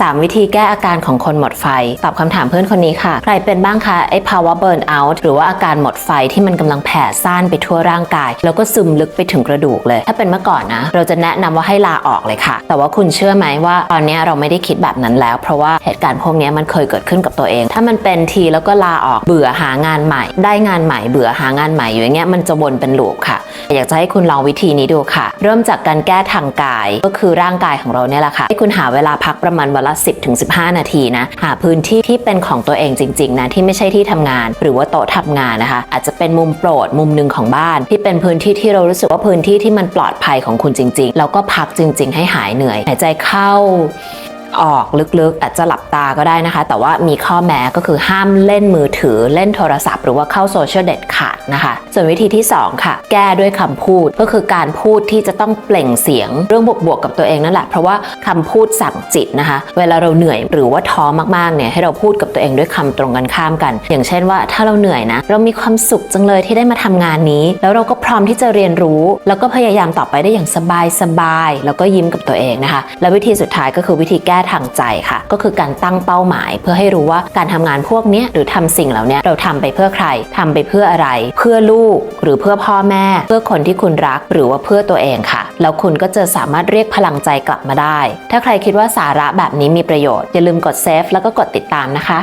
3 วิธีแก้อาการของคนหมดไฟ ตอบคำถามเพื่อนคนนี้ค่ะ ใครเป็นบ้างคะไอ้ภาวะเบิร์นเอาท์หรือว่าอาการหมดไฟที่มันกำลังแผ่ซ่านไปทั่วร่างกาย แล้วก็ซึมลึกไปถึงกระดูกเลย ถ้าเป็นเมื่อก่อนนะ เราจะแนะนำว่าให้ลาออกเลยค่ะ แต่ว่าคุณเชื่อไหมว่า ตอนนี้เราไม่ได้คิดแบบนั้นแล้ว เพราะว่าเหตุการณ์พวกนี้มันเคยเกิดขึ้นกับตัวเอง ถ้ามันเป็นทีแล้วก็ลาออกเบื่อหางานใหม่ ได้งานใหม่เบื่อหางานใหม่อยู่อย่างเงี้ยมันจะวนเป็นลูปค่ะอยากจะให้คุณลองวิธีนี้ดูค่ะ เริ่มจากการแก้ทางกายก็คือร่างกายของเราเนี่ยแหละค่ะ ให้คุณหาเวลาพักประมาณวันละ 10ถึง15 นาทีนะ หาพื้นที่ที่เป็นของตัวเองจริง ๆ นะ ที่ไม่ใช่ที่ทำงาน หรือว่าโต๊ะทำงานนะคะ อาจจะเป็นมุมโปรดมุมหนึ่งของบ้าน ที่เป็นพื้นที่ที่เรารู้สึกว่าพื้นที่ที่มันปลอดภัยของคุณจริง ๆ แล้วก็พักจริง ๆ ให้หายเหนื่อยหายใจเข้า ออกลึกๆ อาจจะหลับตาก็ได้นะคะ แต่ว่ามีข้อแม้ก็คือห้ามเล่นมือถือเล่นโทรศัพท์หรือว่าเข้าโซเชียลเด็ดขาดนะคะ ส่วนวิธีที่ 2 ค่ะ แก้ด้วยคำพูดก็คือการพูดที่จะต้องเปล่งเสียงเรื่องบวกๆกับตัวเองนั่นแหละเพราะว่าคำพูดสั่งจิตนะคะ เวลาเราเหนื่อยหรือว่าท้อมากๆเนี่ยให้เราพูดกับตัวเองด้วยคำตรงกันข้ามกัน อย่างเช่นว่าถ้าเราเหนื่อยนะเรามีความสุขจังเลยที่ได้มาทำงานนี้ แล้วเราก็พร้อมที่จะเรียนรู้ แล้วก็พยายามต่อไปได้อย่างสบายๆแล้วก็ยิ้มกับตัวเองนะคะ และวิธีสุดท้ายก็คือวิธีแก้ทางใจค่ะ ก็คือการตั้งเป้าหมาย เพื่อให้รู้ว่าการทำงานพวกนี้หรือทำสิ่งเหล่านี้เราทำไปเพื่อใครทำไปเพื่ออะไร เพื่อลูกหรือเพื่อพ่อแม่ เพื่อคนที่คุณรักหรือว่าเพื่อตัวเองค่ะ แล้วคุณก็จะสามารถเรียกพลังใจกลับมาได้ ถ้าใครคิดว่าสาระแบบนี้มีประโยชน์อย่าลืมกดเซฟแล้วก็กดติดตามนะคะ